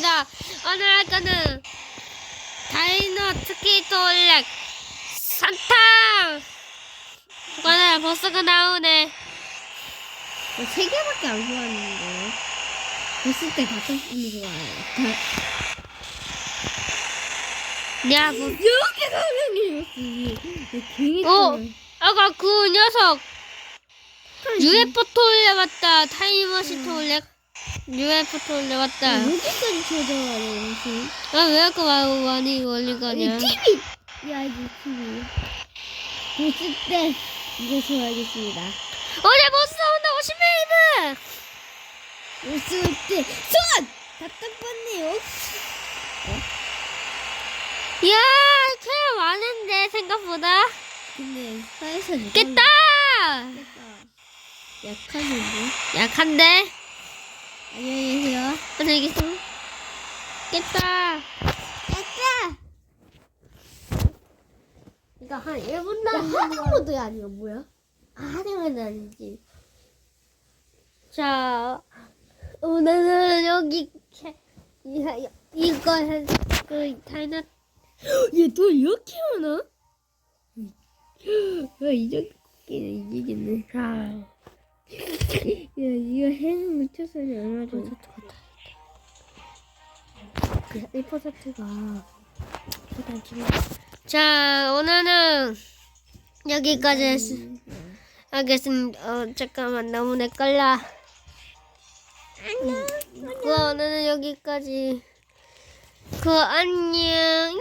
하겠습니다. 오늘 할 거는 다이노 스케이터 올렉 산타. 이거는 버스가 나오네. 세 개밖에 안 좋아하는데. 봤을 때 다섯 분이 좋아해요. 야, 뭐, 이렇게. 괜히 어, 또- 아까 그 녀석 UFO 올려봤다. 타임머신 올렉 UFO 올려봤다. 여기까지 찾아가네, 무슨. 아, 왜 이렇게 많이 많이 올린 거냐? TV! 야, 이거 TV. 봤을 때 이거 좋아하겠습니다. 어제 버스 나온다. 50명이면. 웃을 때, 손! 답답하네요. 이야, 꽤 많은데 생각보다. 근데, 사에서 누가 깼다. 약하는데? 약한데. 계세요. 깼다. 깼다! 이거 한 1분 야, 남은 하는 모드 아니야, 뭐야? 아, 건 아니지. 자, 오늘은 여기 이- 이거 한- 그 다이너 얘돈 이렇게 많아? 야, 이렇게 이기겠네. 자, 야, 이거 해는 묻혀서는 얼마 전 1%가 자, 오늘은 여기까지 했, 하겠습니다. 어, 잠깐만 너무 헷갈려. 안녕. 그 오늘은 여기까지. 그 안녕.